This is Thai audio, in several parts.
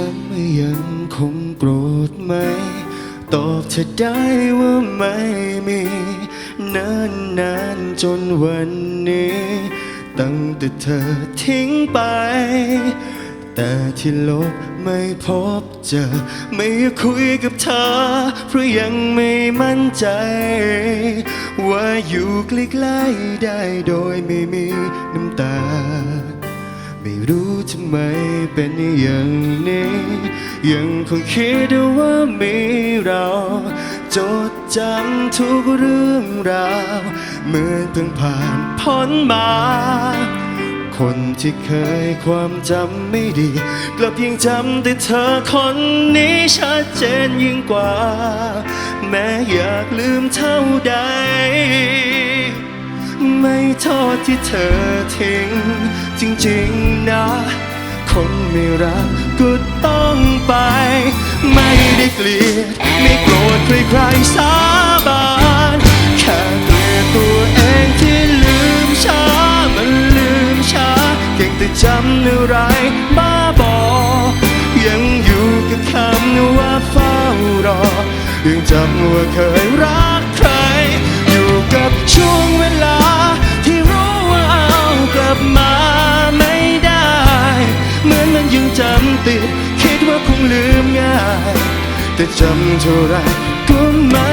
อไม่ยังคงโกรธไหม ตอบเธอได้ว่าไม่มี นานนานๆจนวันนี้ ตั้งแต่เธอทิ้งไป แต่ที่ลบไม่พบเจอ ไม่คุยกับเธอ เพราะยังไม่มั่นใจ ว่าอยู่ใกล้ๆได้โดยไม่มีน้ำตา ไม่รู้ทำไมเป็นอย่างนี้ ยังคงคิดว่ามีเรา จดจำทุกเรื่องราวเหมือนเพิ่งผ่านพ้นมา คนที่เคยความจำไม่ดี กลับยังจำแต่เธอคนนี้ชัดเจนยิ่งกว่า แม้อยากลืมเท่าใด ไม่โทษที่เธอทิ้ง จริงๆนะ คนไม่รักก็ต้องไป ไม่ได้เกลียดไม่โกรธใครๆสาบานแค่เกลียดตัวเองที่ลืมช้ามันลืมช้าเก่งแต่จำอะไรบ้าบอ ยังอยู่กับคำว่าเฝ้ารอ ยังจำว่าเคยรัก แต่จำเท่าไรก็ไม่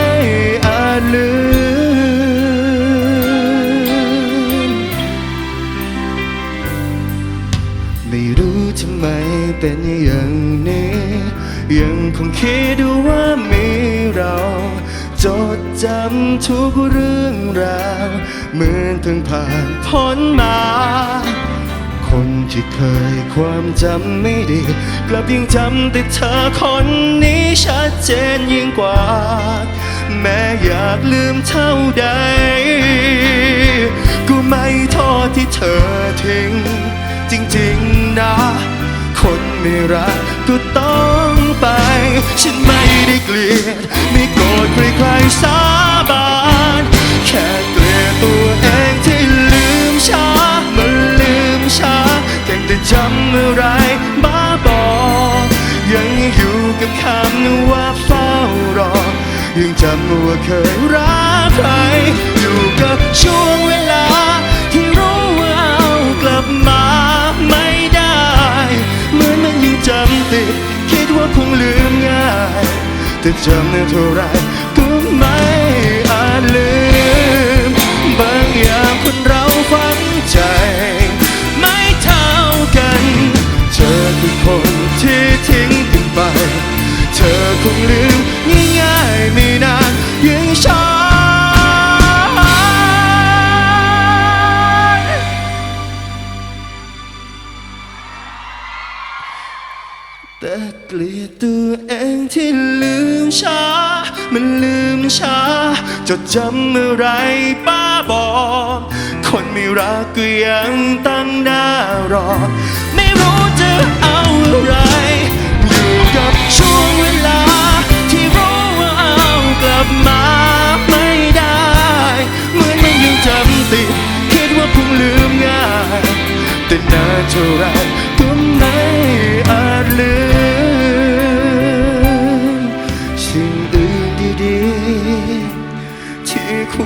อาจลืม ไม่รู้ทำไมเป็นอย่างนี้ ยังคงคิดว่ามีเรา จดจำทุกเรื่องราว เหมือนเพิ่งผ่านพ้นมา คนที่เคยความจำไม่ดี กลับยังจำแต่เธอคนนี้ชัดเจนยิ่งกว่า แม้อยากลืมเท่าใดก็ไม่โทษที่เธอทิ้ง จริงๆนะ คนไม่รักก็ต้องไป ฉันไม่ได้เกลียด ไม่โกรธใครๆสาบาน ว่าเฝ้ารอ ยังจำว่าเคยรักใคร อยู่กับช่วงเวลา ที่รู้ว่าเอากลับมาไม่ได้ เหมือนมันยังจำติด คิดว่าคงลืมง่าย แต่จำเท่าไร แต่เกลียดตัวเองที่ลืมช้า มันลืมช้า จดจำอะไรป้าบอก คนไม่รักก็ยังตั้งหน้ารอ ไม่รู้จะเอาอะไร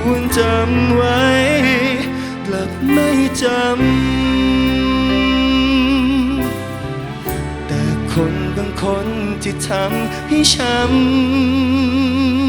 ควรจำไว้ กลับไม่จำ แต่คนบางคนที่ทำให้ช้ำ